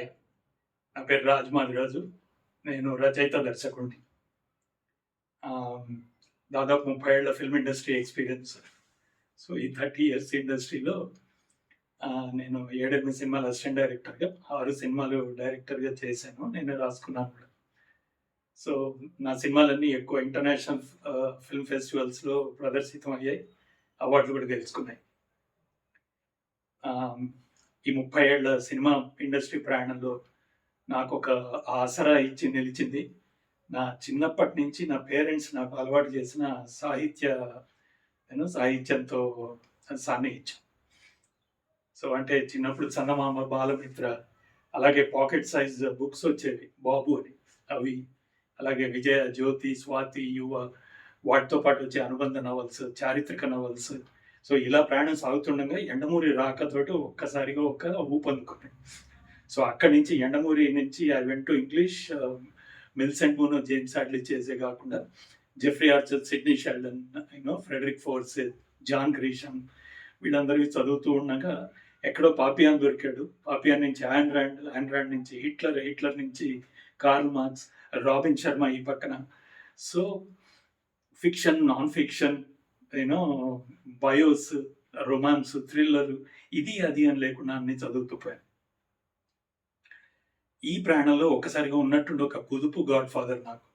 Hi. నా పేరు రాజ్ రాజు. నేను రచయిత దర్శకుడిని. దాదాపు ముప్పై ఏళ్ళ ఫిల్మ్ ఇండస్ట్రీ ఎక్స్పీరియన్స్ సో ఈ థర్టీ ఇయర్స్ ఇండస్ట్రీలో నేను ఏడెనిమిది సినిమాలు అసిస్టెంట్ డైరెక్టర్గా ఆరు సినిమాలు డైరెక్టర్గా చేశాను. నేను రాసుకున్నాను కూడా. సో నా సినిమాలన్నీ ఎక్కువ ఇంటర్నేషనల్ ఫిల్మ్ ఫెస్టివల్స్లో ప్రదర్శితం అయ్యాయి. అవార్డులు కూడా గెలుచుకున్నాయి. ఈ ముప్పై ఏళ్ళ సినిమా ఇండస్ట్రీ ప్రయాణంలో నాకు ఒక ఆసరా ఇచ్చి నిలిచింది. నా చిన్నప్పటి నుంచి నా పేరెంట్స్ నాకు అలవాటు చేసిన సాహిత్య నేను సాహిత్యంతో సాన్నిహిత్యం. సో అంటే చిన్నప్పుడు చందమామ బాలమిత్ర అలాగే పాకెట్ సైజ్ బుక్స్ వచ్చేవి బాబు అని. అవి అలాగే విజయ జ్యోతి స్వాతి యువ వాటితో పాటు వచ్చే అనుబంధ నవల్స్ చారిత్రక నవల్స్ సో ఇలా ప్రయాణం సాగుతుండగా ఎండమూరి రాకతోటి ఒక్కసారిగా ఒక్క ఊపందుకున్నాయి సో అక్కడి నుంచి ఎండమూరి నుంచి ఐ వెంట్ టు ఇంగ్లీష్ మిల్సెంట్ మూనో జేమ్స్ అడ్లీ చేసే కాకుండా Jeffrey Archer Sidney Sheldon you know Frederick Forsyth John Grisham వీళ్ళందరికీ చదువుతూ ఉండగా ఎక్కడో పాపియాన్ దొరికాడు. పాపియాన్ నుంచి ఆండ్రాండ్ ఆండ్రాండ్ నుంచి హిట్లర్ హిట్లర్ నుంచి కార్ల్ మార్క్స్ రాబిన్ శర్మ ఈ పక్కన. So fiction non fiction you know bios romance thriller ఇది అది అని లేకుండా అన్ని చదువుతూ పోయాను ఈ ప్రాణంలో ఒక్కసారిగా ఉన్నట్టుండి ఒక కుదుపు గాడ్ ఫాదర్ నాకు.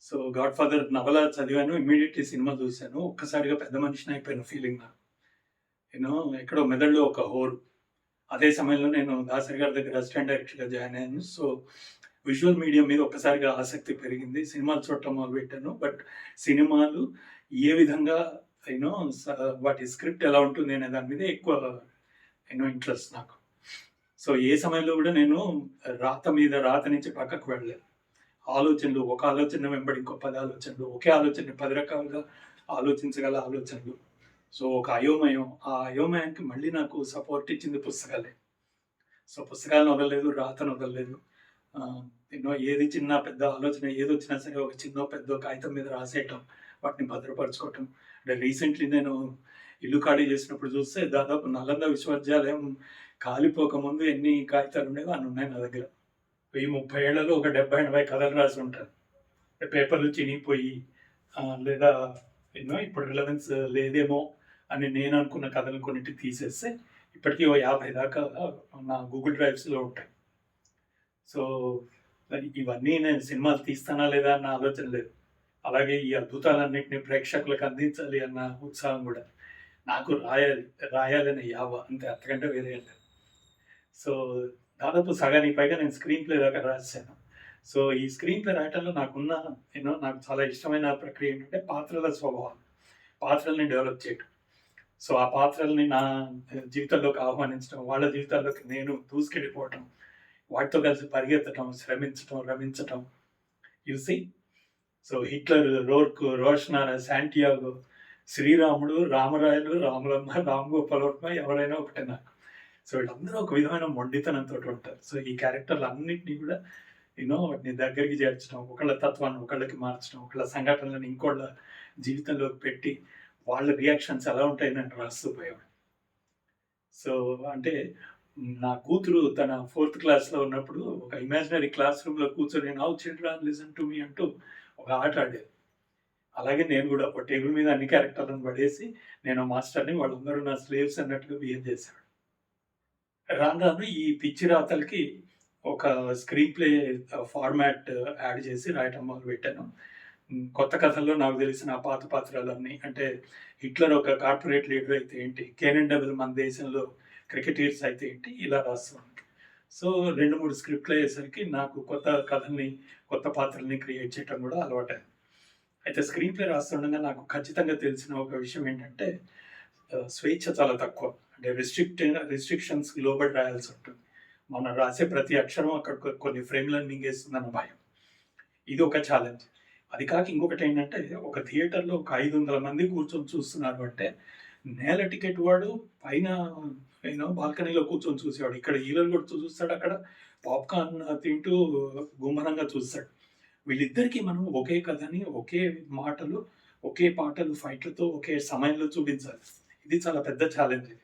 సో గాడ్ ఫాదర్ నవల చదివాను ఇమ్మీడియట్లీ సినిమా చూశాను ఒక్కసారిగా పెద్ద మనిషిని అయిపోయిన ఫీలింగ్ నాకు. యూనో ఎక్కడో మెదడులో ఒక హోర్. అదే సమయంలో నేను దాసరి గారి దగ్గర అసిస్టెంట్ డైరెక్టర్గా జాయిన్ అయ్యాను. సో విజువల్ మీడియం మీద ఒక్కసారిగా ఆసక్తి పెరిగింది. సినిమాలు చూడటం మొదలు పెట్టాను బట్ సినిమాలు ఏ విధంగా యూనో వాటి స్క్రిప్ట్ ఎలా ఉంటుంది అనే దాని మీద ఎక్కువ యూనో ఇంట్రెస్ట్ నాకు. సో ఏ సమయంలో కూడా నేను రాత మీద రాత నుంచి పక్కకు వెళ్ళలేదు. ఆలోచనలు ఒక ఆలోచన వెంబడి ఇంకో పది ఆలోచనలు ఒకే ఆలోచన పది రకాలుగా ఆలోచించగల ఆలోచనలు. సో ఒక అయోమయం ఆ అయోమయానికి మళ్ళీ నాకు సపోర్ట్ ఇచ్చింది పుస్తకాలే. సో పుస్తకాలను వదలలేదు రాతను వదలలేదు ఎన్నో ఏది చిన్న పెద్ద ఆలోచన ఏది వచ్చినా సరే ఒక చిన్న పెద్ద కాగితం మీద రాసేయటం వాటిని భద్రపరచుకోవటం. అంటే రీసెంట్లీ నేను ఇల్లు ఖాళీ చేసినప్పుడు చూస్తే దాదాపు నలంద విశ్వవిద్యాలయం కాలిపోకముందు ఎన్ని కాగితాలు ఉండేవో అన్ని ఉన్నాయి నా దగ్గర. వెయ్యి ముప్పై ఏళ్ళలో ఒక డెబ్బై ఎనభై కథలు రాసి ఉంటారు. పేపర్లు చినిగిపోయి లేదా ఎన్నో ఇప్పుడు రిలవెన్స్ లేదేమో అని నేను అనుకున్న కథలు కొన్నిటి తీసేస్తే ఇప్పటికీ ఓ యాభై దాకా నా గూగుల్ డ్రైవ్స్లో ఉంటాయి. సో ఇవన్నీ నేను సినిమాలు తీస్తానా లేదా అన్న ఆలోచన లేదు. అలాగే ఈ అద్భుతాలన్నింటినీ ప్రేక్షకులకు అందించాలి అన్న ఉత్సాహం కూడా. నాకు రాయాలి రాయాలని యావ అంతే అంతకంటే వేరే లేదు. సో దాదాపు సగానికి పైగా నేను స్క్రీన్ ప్లే దాకా రాశాను. సో ఈ స్క్రీన్ ప్లే రాయటంలో నాకున్న ఎన్నో నాకు చాలా ఇష్టమైన ప్రక్రియ ఏంటంటే పాత్రల స్వభావం పాత్రల్ని డెవలప్ చేయటం. సో ఆ పాత్రల్ని నా జీవితంలోకి ఆహ్వానించడం వాళ్ళ జీవితాల్లోకి నేను దూసుకెళ్ళిపోవటం వాటితో కలిసి పరిగెత్తటం శ్రమించటం రమించటం. You see so Hitler Roark Roshanara Santiago శ్రీరాముడు రామరాయలు రాములమ్మ రామ్ గోపాల్ వర్మ ఎవరైనా ఒకటే నాకు సో వీళ్ళందరూ ఒక విధమైన మొండితనంతో ఉంటారు. సో ఈ క్యారెక్టర్లు అన్నింటినీ కూడా యూనో వాటిని దగ్గరికి చేర్చడం ఒకళ్ళ తత్వాన్ని ఒకళ్ళకి మార్చడం ఒకళ్ళ సంఘటనలను ఇంకోళ్ళ జీవితంలోకి పెట్టి వాళ్ళ రియాక్షన్స్ ఎలా ఉంటాయని నేను రాస్తూ పోయాడు సో అంటే నా కూతురు తన ఫోర్త్ క్లాస్లో ఉన్నప్పుడు ఒక ఇమాజినరీ క్లాస్ రూమ్లో కూర్చొని now children listen to me అంటూ ఒక ఆట ఆడేది అలాగే నేను కూడా ఒక టేబుల్ మీద అన్ని క్యారెక్టర్లను పడేసి నేను మాస్టర్ని వాళ్ళందరూ నా స్లేవ్స్ అన్నట్టుగా బిహేవ్ చేశాడు. రాను రాను ఈ పిచ్చి రాతలకి ఒక స్క్రీన్ ప్లే ఫార్మాట్ యాడ్ చేసి రాయటం మొదలు పెట్టాను. కొత్త కథల్లో నాకు తెలిసిన పాత పాత్రలన్నీ అంటే హిట్లర్ ఒక కార్పొరేట్ లీడర్ అయితే ఏంటి కేనన్ డబుల్ మన దేశంలో క్రికెటీర్స్ అయితే ఏంటి ఇలా రాస్తున్నాను సో రెండు మూడు స్క్రిప్ట్లు అయ్యేసరికి నాకు కొత్త కథల్ని కొత్త పాత్రల్ని క్రియేట్ చేయటం కూడా అలవాటైంది అయితే స్క్రీన్ ప్లే రాస్తుండగా నాకు ఖచ్చితంగా తెలిసిన ఒక విషయం ఏంటంటే స్వేచ్ఛ చాలా తక్కువ. అంటే రిస్ట్రిక్ట్ రిస్ట్రిక్షన్స్ లోబడి రాయాల్సి ఉంటుంది. మనం రాసే ప్రతి అక్షరం అక్కడ కొన్ని ఫ్రేమ్లను మింగేస్తుందన్న భయం. ఇది ఒక ఛాలెంజ్ అది కాక ఇంకొకటి ఏంటంటే ఒక థియేటర్లో ఒక ఐదు వందల మంది కూర్చొని చూస్తున్నారు అంటే నేల టికెట్ వాడు పైన యూనో బాల్కనీలో కూర్చొని చూసేవాడు. ఇక్కడ ఈలలు కూడా చూస్తాడు అక్కడ. పాప్కార్న్ తింటూ గుమ్మరంగా చూస్తాడు. వీళ్ళిద్దరికీ మనం ఒకే కథని ఒకే మాటలు ఒకే పాటలు ఫైట్లతో ఒకే సమయంలో చూపించాలి. ఇది చాలా పెద్ద ఛాలెంజ్ ఇది.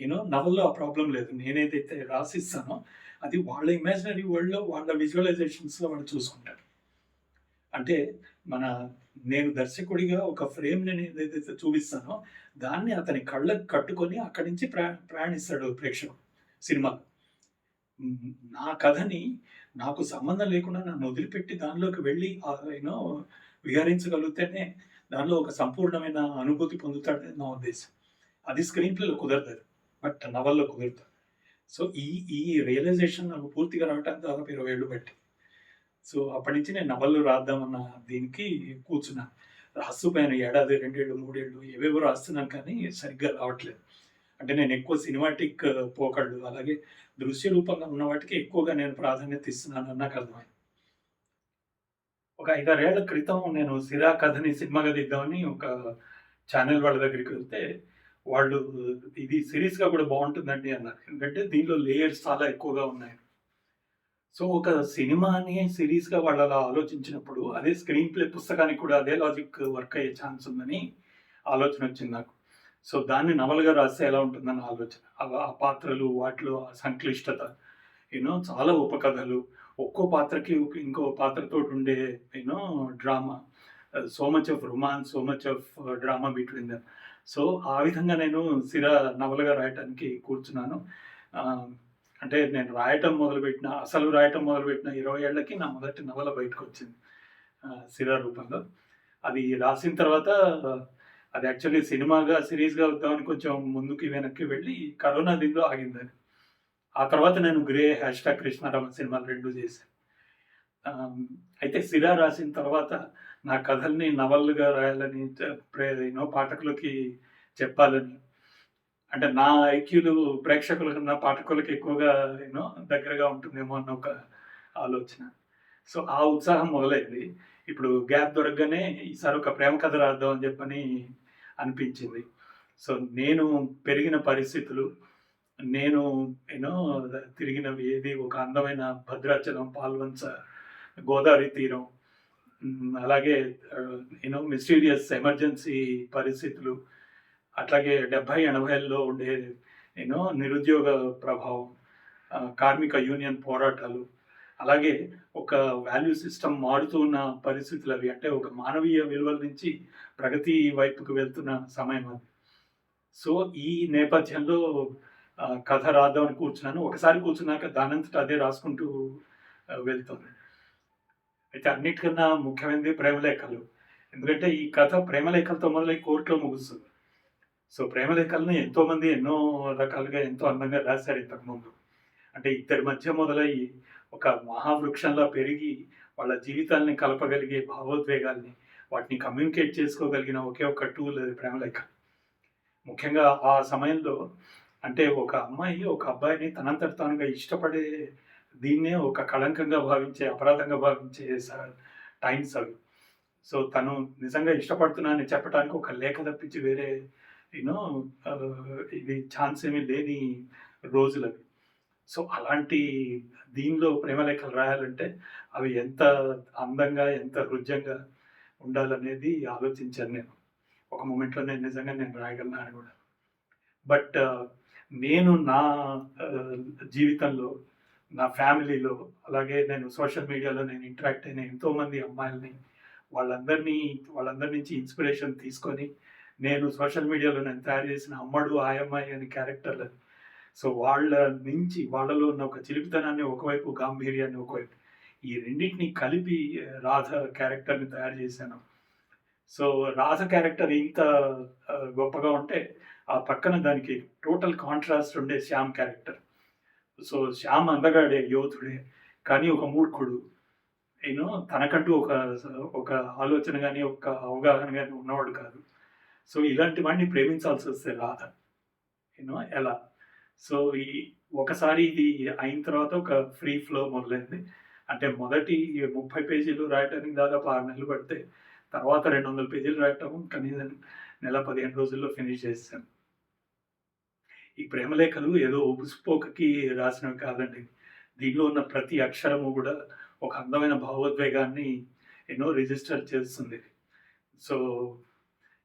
యూనో నవల్లో ఆ ప్రాబ్లం లేదు. నేనేదైతే రాసిస్తానో అది వాళ్ళ ఇమాజినరీ వరల్డ్లో వాళ్ళ విజువలైజేషన్స్లో వాళ్ళు చూసుకుంటారు. అంటే మన నేను దర్శకుడిగా ఒక ఫ్రేమ్ నేను ఏదైతే చూపిస్తానో దాన్ని అతని కళ్ళకు కట్టుకొని అక్కడి నుంచి ప్రయా ప్రయాణిస్తాడు ప్రేక్షకుడు సినిమా. నా కథని నాకు సంబంధం లేకుండా నన్ను వదిలిపెట్టి దానిలోకి వెళ్ళి యూనో విహరించగలిగితేనే దానిలో ఒక సంపూర్ణమైన అనుభూతి పొందుతాడని నా ఉద్దేశం. అది స్క్రీన్ ప్లేలో కుదరదు బట్ నవల్లో కుదురుతుంది. సో ఈ ఈ రియలైజేషన్ నాకు పూర్తిగా రావడానికి దాదాపు ఇరవై ఏళ్ళు బట్టి సో అప్పటి నుంచి నేను నవళ్ళు రాద్దామన్న దీనికి కూర్చున్నాను. రాస్తుపోయాను ఏడాది రెండేళ్ళు మూడేళ్ళు ఏవేవో రాస్తున్నాను కానీ సరిగ్గా రావట్లేదు. అంటే నేను ఎక్కువ సినిమాటిక్ పోకళ్ళు అలాగే దృశ్య రూపంగా ఉన్న వాటికి ఎక్కువగా నేను ప్రాధాన్యత ఇస్తున్నాను నాకు అర్థమైంది. ఒక ఐదారేళ్ళ క్రితం నేను సిరా కథని సినిమాగా దిద్దామని ఒక ఛానల్ వాళ్ళ దగ్గరికి వెళ్తే వాళ్ళు ఇది సిరీస్గా కూడా బాగుంటుందండి అన్నారు. ఎందుకంటే దీనిలో లేయర్స్ చాలా ఎక్కువగా ఉన్నాయి. సో ఒక సినిమాని సిరీస్గా వాళ్ళు అలా ఆలోచించినప్పుడు అదే స్క్రీన్ ప్లే పుస్తకానికి కూడా అదే లాజిక్ వర్క్ అయ్యే ఛాన్స్ ఉందని ఆలోచన వచ్చింది నాకు. సో దాన్ని నవలుగా రాస్తే ఎలా ఉంటుందన్న ఆలోచన. ఆ పాత్రలు వాటిలో ఆ సంక్లిష్టత యూనో చాలా ఉపకథలు ఒక్కో పాత్రకి ఇంకో పాత్రతో ఉండే you know drama. So much of romance so much of drama between them so ఆ విధంగా నేను సిర నవలుగా రాయటానికి కూర్చున్నాను. అంటే నేను రాయటం మొదలుపెట్టిన అసలు రాయటం మొదలుపెట్టిన ఇరవై ఏళ్ళకి నా మొదటి నవల బయటకు వచ్చింది సిరా రూపంలో. అది రాసిన తర్వాత అది యాక్చువల్లీ సినిమాగా సిరీస్గా వద్దామని కొంచెం ముందుకి వెనక్కి వెళ్ళి కరోనా దీనిలో ఆగిందని ఆ తర్వాత నేను గ్రే హ్యాష్ ట్యాగ్ కృష్ణారామ సినిమాలు రెండు చేశాను అయితే సిరా రాసిన తర్వాత నా కథల్ని నవలుగా రాయాలని యూనో పాఠకులకి చెప్పాలని అంటే నా ఐక్యూలు ప్రేక్షకుల కన్నా పాఠకులకు ఎక్కువగా యూనో దగ్గరగా ఉంటుందేమో అన్న ఒక ఆలోచన. సో ఆ ఉత్సాహం మొదలైంది. ఇప్పుడు గ్యాప్ దొరకగానే ఈసారి ఒక ప్రేమ కథ రాద్దాం అని చెప్పని అనిపించింది. సో నేను పెరిగిన పరిస్థితులు నేను యూనో తిరిగినవి ఏది ఒక అందమైన భద్రాచలం పాల్వంచ గోదావరి తీరం అలాగే యూనో మిస్టీరియస్ ఎమర్జెన్సీ పరిస్థితులు అట్లాగే డెబ్భై ఎనభైల్లో ఉండే నేను నిరుద్యోగ ప్రభావం కార్మిక యూనియన్ పోరాటాలు అలాగే ఒక వాల్యూ సిస్టమ్ మారుతున్న పరిస్థితులు అవి అంటే ఒక మానవీయ విలువల నుంచి ప్రగతి వైపుకు వెళ్తున్న సమయం అది. సో ఈ నేపథ్యంలో కథ రాద్దామని కూర్చున్నాను. ఒకసారి కూర్చున్నాక దానంతట అదే రాసుకుంటూ వెళ్తుంది అయితే అన్నిటికన్నా ముఖ్యమైనది ప్రేమలేఖలు. ఎందుకంటే ఈ కథ ప్రేమలేఖలతో మొదలై కోర్టులో ముగుస్తుంది. సో ప్రేమలేఖలను ఎంతోమంది ఎన్నో రకాలుగా ఎంతో అందంగా రాశారు ఇంతకుముందు. అంటే ఇద్దరి మధ్య మొదలయ్యి ఒక మహావృక్షంలా పెరిగి వాళ్ళ జీవితాల్ని కలపగలిగే భావోద్వేగాల్ని వాటిని కమ్యూనికేట్ చేసుకోగలిగిన ఒకే ఒక టూల్ అది ప్రేమలేఖ ముఖ్యంగా ఆ సమయంలో అంటే ఒక అమ్మాయి ఒక అబ్బాయిని తనంతట తానుగా ఇష్టపడే దీన్నే ఒక కళంకంగా భావించే అపరాధంగా భావించే టైమ్స్ అవి. సో తను నిజంగా ఇష్టపడుతున్నానని చెప్పడానికి ఒక లేఖ తప్పించి వేరే యూనో ఇది ఛాన్స్ ఏమీ లేని రోజులు అవి సో అలాంటి దీనిలో ప్రేమలేఖలు రాయాలంటే అవి ఎంత అందంగా ఎంత రుజ్యంగా ఉండాలనేది ఆలోచించాను నేను. ఒక మూమెంట్లో నేను నిజంగా నేను రాయగలను అని కూడా. బట్ నేను నా జీవితంలో నా ఫ్యామిలీలో అలాగే నేను సోషల్ మీడియాలో నేను ఇంటరాక్ట్ అయిన ఎంతోమంది అమ్మాయిలని వాళ్ళందరినీ వాళ్ళందరి నుంచి ఇన్స్పిరేషన్ తీసుకొని నేను సోషల్ మీడియాలో నేను తయారు చేసిన అమ్మడు ఆయమ్మాయి అనే క్యారెక్టర్లు. సో వాళ్ళ నుంచి వాళ్ళలో ఉన్న ఒక చిలిపితనాన్ని ఒకవైపు గాంభీర్యాన్ని ఒకవైపు ఈ రెండింటిని కలిపి రాధ క్యారెక్టర్ని తయారు చేశాను. సో రాధ క్యారెక్టర్ ఇంత గొప్పగా ఉంటే ఆ పక్కన దానికి టోటల్ కాంట్రాస్ట్ ఉండే శ్యామ్ క్యారెక్టర్. సో శ్యామ్ అందగాడే యోధుడే కానీ ఒక మూర్ఖుడు. నేను తనకంటూ ఒక ఒక ఆలోచన కానీ ఒక అవగాహన కానీ ఉన్నవాడు కాదు. సో ఇలాంటి వాడిని ప్రేమించాల్సి వస్తే రాధ యూనో ఎలా? సో ఈ ఒకసారి ఇది అయిన తర్వాత ఒక ఫ్రీ ఫ్లో మొదలైంది. అంటే మొదటి ముప్పై పేజీలు రాయటానికి దాదాపు ఆరు నెలలు పడితే తర్వాత రెండు వందల పేజీలు రాయటం కనీసం నెల పదిహేను రోజుల్లో ఫినిష్ చేశాను ఈ ప్రేమలేఖలు ఏదో ఉబుసుపోకకి రాసినవి కాదండి. దీనిలో ఉన్న ప్రతి అక్షరము కూడా ఒక అందమైన భావోద్వేగాన్ని ఎన్నో రిజిస్టర్ చేస్తుంది. సో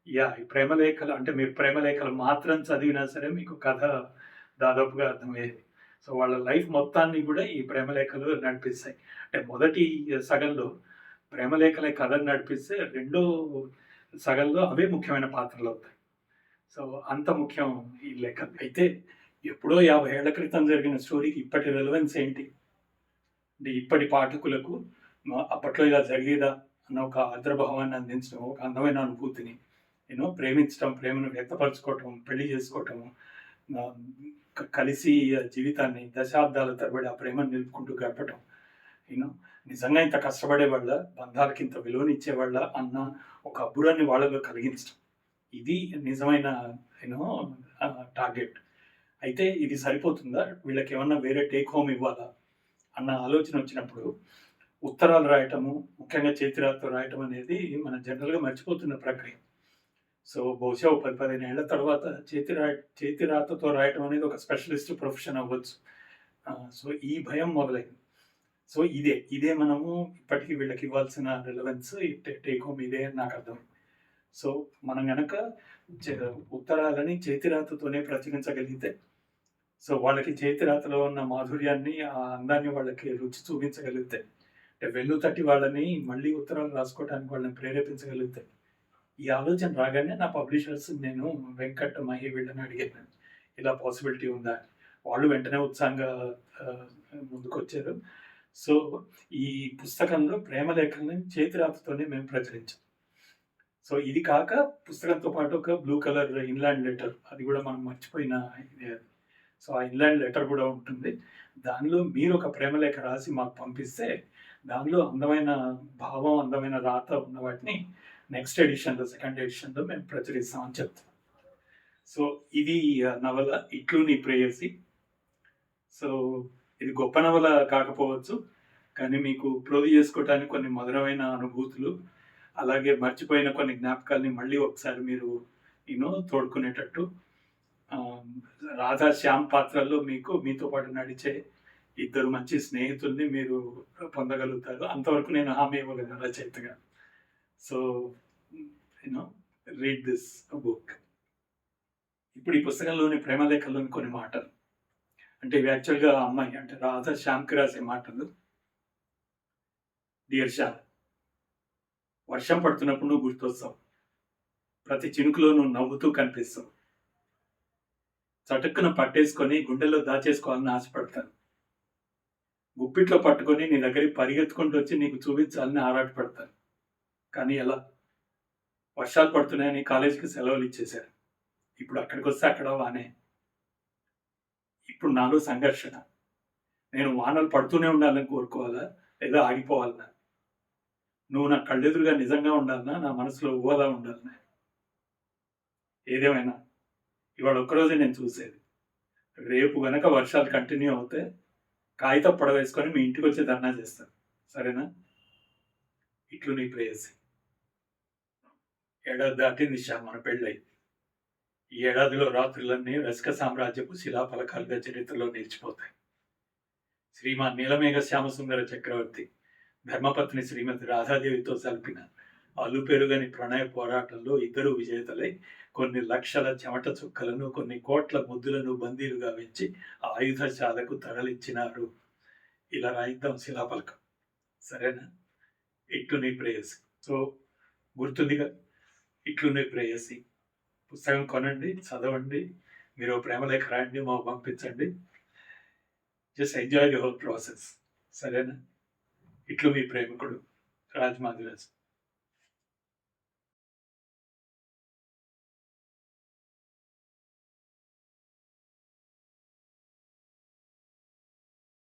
యా ఈ ప్రేమలేఖలు అంటే మీరు ప్రేమలేఖలు మాత్రం చదివినా సరే మీకు కథ దాదాపుగా అర్థమయ్యేది. సో వాళ్ళ లైఫ్ మొత్తాన్ని కూడా ఈ ప్రేమలేఖలు నడిపిస్తాయి. అంటే మొదటి సగంలో ప్రేమలేఖలే కథను నడిపిస్తే రెండో సగంలో అవే ముఖ్యమైన పాత్రలు అవుతాయి. సో అంత ముఖ్యం ఈ లేఖ. అయితే ఎప్పుడో యాభై ఏళ్ళ క్రితం జరిగిన స్టోరీకి ఇప్పటి రెలవెన్స్ ఏంటి? అంటే ఇప్పటి పాఠకులకు అప్పట్లో ఇలా జరిగేదా అన్న ఒక ఆర్ద్రభావాన్ని అందించడం ఒక అందమైన అనుభూతిని. యూనో ప్రేమించడం ప్రేమను వ్యక్తపరచుకోవటం పెళ్ళి చేసుకోవటం కలిసి జీవితాన్ని దశాబ్దాల తరబడి ఆ ప్రేమను నిలుపుకుంటూ గడపటం యూనో నిజంగా ఇంత కష్టపడే వాళ్ళ బంధాలకి ఇంత విలువనిచ్చే వాళ్ళ అన్న ఒక అబ్బురాన్ని వాళ్ళలో కలిగించడం ఇది నిజమైన యూనో టార్గెట్. అయితే ఇది సరిపోతుందా? వీళ్ళకి ఏమన్నా వేరే టేక్ హోమ్ ఇవ్వాలా? అన్న ఆలోచన వచ్చినప్పుడు ఉత్తరాలు రాయటము ముఖ్యంగా చేతిరాతతో రాయటం అనేది మన జనరల్గా మర్చిపోతున్న ప్రక్రియ. సో బహుశా ఓ పది పదిహేను ఏళ్ళ తర్వాత చేతి రా చేతిరాతతో రాయటం అనేది ఒక స్పెషలిస్ట్ ప్రొఫెషన్ అవ్వచ్చు. సో ఈ భయం మొదలైంది. సో ఇదే ఇదే మనము ఇప్పటికీ వీళ్ళకి ఇవ్వాల్సిన రిలవెన్స్ టేక్ హోమ్ ఇదే అని నాకు అర్థం. సో మనం గనక చే- ఉత్తరాలని చేతిరాతతోనే ప్రచురించగలిగితే సో వాళ్ళకి చేతిరాతలో ఉన్న మాధుర్యాన్ని ఆ అందాన్ని వాళ్ళకి రుచి చూపించగలిగితే అంటే వెన్ను తట్టి వాళ్ళని మళ్ళీ ఉత్తరాలు రాసుకోవడానికి వాళ్ళని ప్రేరేపించగలిగితే ఈ ఆలోచన రాగానే నా పబ్లిషర్స్ నేను వెంకట్ మహి వీళ్ళని అడిగాను. ఇలా పాసిబిలిటీ ఉందా? వాళ్ళు వెంటనే ఉత్సాహంగా ముందుకు వచ్చారు సో ఈ పుస్తకంలో ప్రేమ లేఖల్ని చేతిరాతతోనే మేము ప్రచురించాం. సో ఇది కాక పుస్తకంతో పాటు ఒక బ్లూ కలర్ ఇన్లాండ్ లెటర్ అది కూడా మనం మర్చిపోయిన ఇది సో ఆ ఇన్లాండ్ లెటర్ కూడా ఉంటుంది. దానిలో మీరు ఒక ప్రేమ లేఖ రాసి మాకు పంపిస్తే దానిలో అందమైన భావం అందమైన రాత ఉన్న వాటిని నెక్స్ట్ ఎడిషన్లో సెకండ్ ఎడిషన్లో మేము ప్రచురిస్తామని చెప్తాం సో ఇది ఆ, నవల ఇట్లు నీ ప్రేయసి. సో ఇది గొప్ప నవల కాకపోవచ్చు కానీ మీకు ప్రోది చేసుకోవటానికి కొన్ని మధురమైన అనుభూతులు అలాగే మర్చిపోయిన కొన్ని జ్ఞాపకాల్ని మళ్ళీ ఒకసారి మీరు నేను తోడుకునేటట్టు um, రాధా శ్యామ్ పాత్రల్లో మీకు మీతో పాటు నడిచే ఇద్దరు మంచి స్నేహితుల్ని మీరు పొందగలుగుతారు. అంతవరకు నేను హామీ ఇవ్వగలను రచయితగా. So you know read this book ఇప్పుడు ఈ పుస్తకంలోని ప్రేమలేఖల్లోని కొన్ని మాటలు. అంటే ఇవి యాక్చువల్గా అమ్మాయి అంటే రాధ శ్యామ్కి రాసే మాటలు. డియర్ శ్యామ్ వర్షం పడుతున్నప్పుడు నువ్వు గుర్తొస్తావు. ప్రతి చినుకులో నువ్వు నవ్వుతూ కనిపిస్తావు. చటుక్కున పట్టేసుకొని గుండెల్లో దాచేసుకోవాలని ఆశపడతాను. గుప్పిట్లో పట్టుకొని నీ దగ్గరికి పరిగెత్తుకుంటూ వచ్చి నీకు చూపించాలని ఆరాటపడతాను. కానీ ఎలా? వర్షాలు పడుతున్నాయని కాలేజీకి సెలవులు ఇచ్చేశారు. ఇప్పుడు అక్కడికి వస్తే అక్కడ వానే. ఇప్పుడు నాలో సంఘర్షణ. నేను వానలు పడుతూనే ఉండాలని కోరుకోవాలా? లేదా ఆగిపోవాలన్నా నువ్వు నా కళ్ళెదురుగా నిజంగా ఉండాలన్నా నా మనసులో ఊహలా ఉండాలన్నా ఏదేమైనా ఇవాళ ఒక్కరోజే నేను చూసేది. రేపు గనక వర్షాలు కంటిన్యూ అవుతే కాగితం పడవేసుకొని మీ ఇంటికి వచ్చి ధర్నా చేస్తాను. సరేనా? ఇట్లు నీ ప్రేయసి. ఏడాది దాటింది శ్యామ్ మన పెళ్ళై. ఈ ఏడాదిలో రాత్రులన్నీ రసిక సామ్రాజ్యపు శిలాఫలకాలుగా చరిత్రలో నిలిచిపోతాయి. శ్రీమాన్ నీలమేఘ శ్యామసుందర చక్రవర్తి ధర్మపత్ని శ్రీమతి రాధాదేవితో సల్పిన అల్లు పెరుగని ప్రణయ పోరాటంలో ఇద్దరు విజేతలై కొన్ని లక్షల చెమట చుక్కలను కొన్ని కోట్ల ముద్దులను బందీలుగా వెంచి ఆయుధశాలకు తరలించినారు. ఇలా రాయిద్దాం శిలాపలకం సరేనా? ఇట్టు నీ ప్రేయస్. సో గుర్తుందిగా? ఇట్లున్నాయి ప్రేయసి పుస్తకం కొనండి చదవండి మీరు ప్రేమలేఖ రాయండి మాకు పంపించండి. Just enjoy the whole process సరేనా? ఇట్లు మీ ప్రేమికుడు రాజ్. మాదిరాజ్